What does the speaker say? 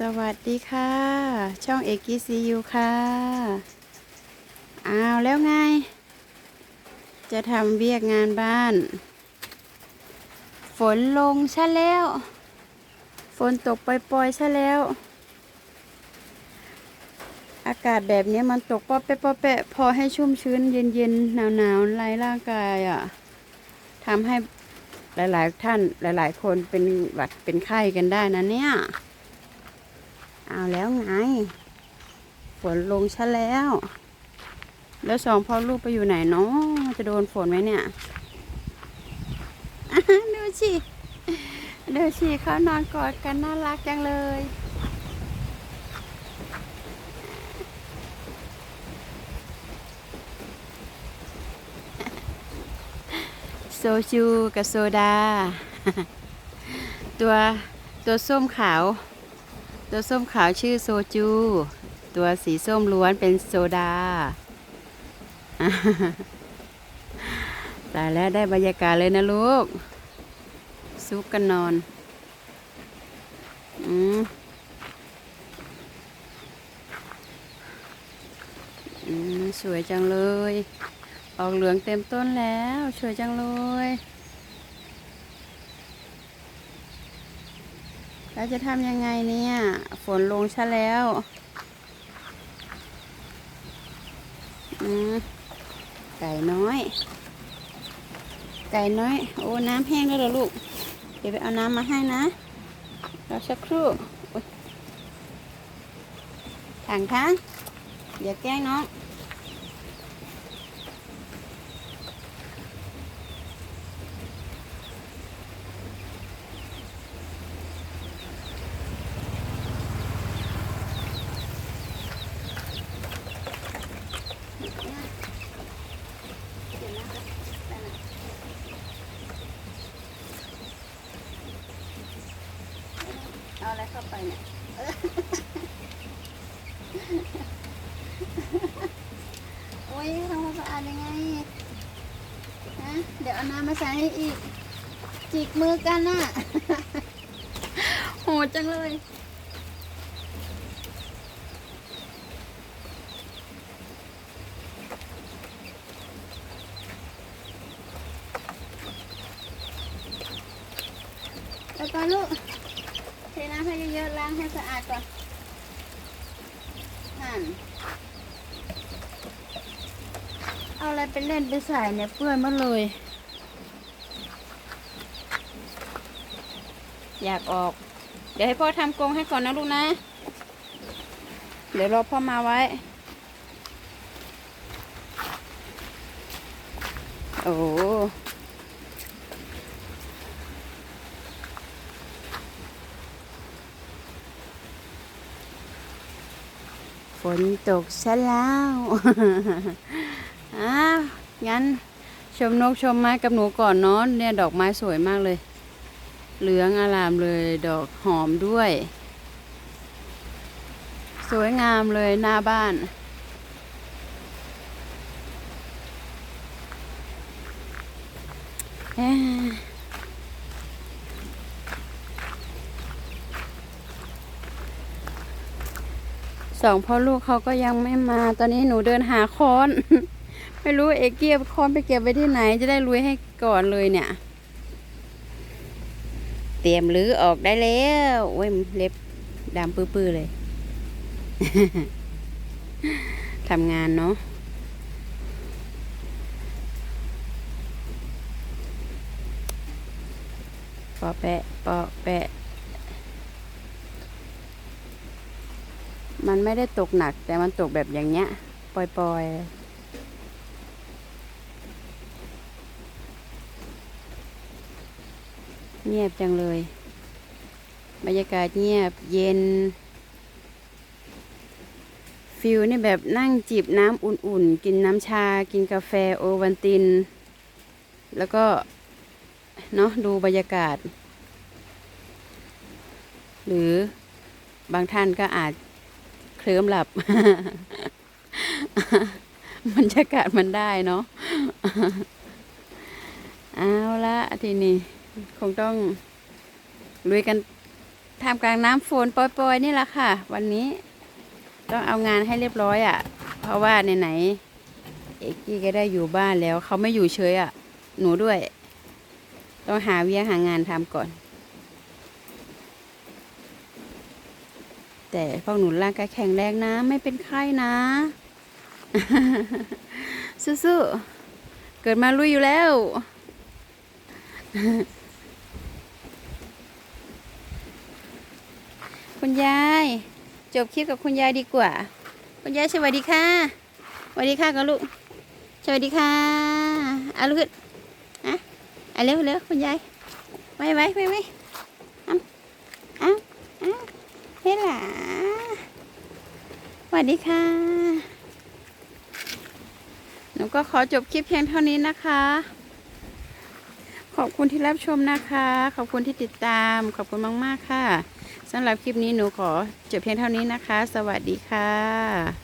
สวัสดีค่ะ ช่องเอกิซียูค่ะ อ้าวแล้วไง จะทำเวียกงานบ้าน ฝนลงซะแล้ว ฝนตกปล่อยๆซะแล้ว อากาศแบบนี้มันตกปอแปะปอแปะพอให้ชุ่มชื้นเย็นๆ หนาวๆไร้ร่างกายอะทำให้หลาย ๆ ท่านหลาย ๆ คนเป็นหวัดเป็นไข้กันได้นะเนี่ย เอาแล้วไง ฝนลงซะแล้ว แล้วสองพ่อลูกไปอยู่ไหนเนาะจะโดนฝนไหมเนี่ยดูสิดูสิเขานอนกอดกันน่ารักจังเลยโซจูกับโซดา ตัวตัวส้มขาว ตัวส้มขาวชื่อโซจู ตัวสีส้มล้วนเป็นโซดาตายแล้วได้บรรยากาศเลยนะลูก ซุกกันนอน อืมอืมสวยจังเลย ออกเหลืองเต็มต้นแล้ว สวยจังเลย แล้วจะทำยังไงเนี่ย ฝนลงซะแล้วไก่น้อย ไก่น้อย โอ้ น้ำแห้งแล้วเหรอลูก เดี๋ยวไปเอาน้ำมาให้นะรอสักครู่โอ๊ยถังคะอย่าแกล้งน้อง เนี่ยโอ้ยทำความสะอาดยังไงฮะเดี๋ยวเอาน้ำมาใส่ให้อีก จิกมือกันน่ะโหดจังเลยแล้วก็ลูก น้ำให้เยอะๆล้างให้สะอาดก่อนหั่นเอาอะไรไปเล่นไปใส่เนี่ยเปื้อนมาเลย อยากออก เดี๋ยวให้พ่อทำกรงให้ก่อนนะลูกนะ เดี๋ยวรอพ่อมาไว้ โอ้ นตกซะแล้วอ้าวงั้นชมนกชมไม้กับหนูก่อนเนาะเนี่ยดอกไม้สวยมากเลย เหลืองอารามเลยดอกหอมด้วย สวยงามเลยหน้าบ้านเอ๊ สองพ่อลูกเขาก็ยังไม่มา ตอนนี้หนูเดินหาค้อน ไม่รู้เอเกียบค้อนไปเก็บไว้ที่ไหน จะได้ลุยให้ก่อนเลยเนี่ย เตรียมรื้อออกได้แล้วโอ้ยเล็บดำปื้อๆเลยทำงานเนาะปอแปะปอแปะ มันไม่ได้ตกหนัก แต่มันตกแบบอย่างเงี้ย ปล่อยๆเงียบจังเลย บรรยากาศเงียบเย็น ฟิลนี่แบบนั่งจิบน้ำอุ่นๆ กินน้ำชา กินกาแฟโอวันติน แล้วก็ เนาะดูบรรยากาศ หรือบางท่านก็อาจ เคลิ้มหลับบรรยากาศมันได้เนาะเอาละทีนี้คงต้องลุยกันทำกลางน้ำฝนปล่อยๆ นี่แหละค่ะ วันนี้ต้องเอางานให้เรียบร้อยอะ่ะ เพราะว่าไหนๆเอกกี้ก็ได้อยู่บ้านแล้ว เขาไม่อยู่เฉยอะ่ะ หนูด้วย ต้องหาเวียหางานทำก่อน แต่พวกหนูร่างกายแข็งแรงนะ ไม่เป็นไข้นะ สู้ๆ เกิดมาลุยอยู่แล้ว คุณยาย จบคลิปกับคุณยายดีกว่า คุณยายสวัสดีค่ะสวัสดีค่ะกันลูกสวัสดีค่ะเอาลูกขึ้นอะอะเร็วเร็วคุณยายไว้ไว้ไว้ไว้เอ้าเอ้าเอ้า เฮ้ยหล่ะสวัสดีค่ะ หนูก็ขอจบคลิปเพียงเท่านี้นะคะ ขอบคุณที่รับชมนะคะ ขอบคุณที่ติดตาม ขอบคุณมาก ๆ ค่ะสำหรับคลิปนี้หนูขอจบเพียงเท่านี้นะคะ สวัสดีค่ะ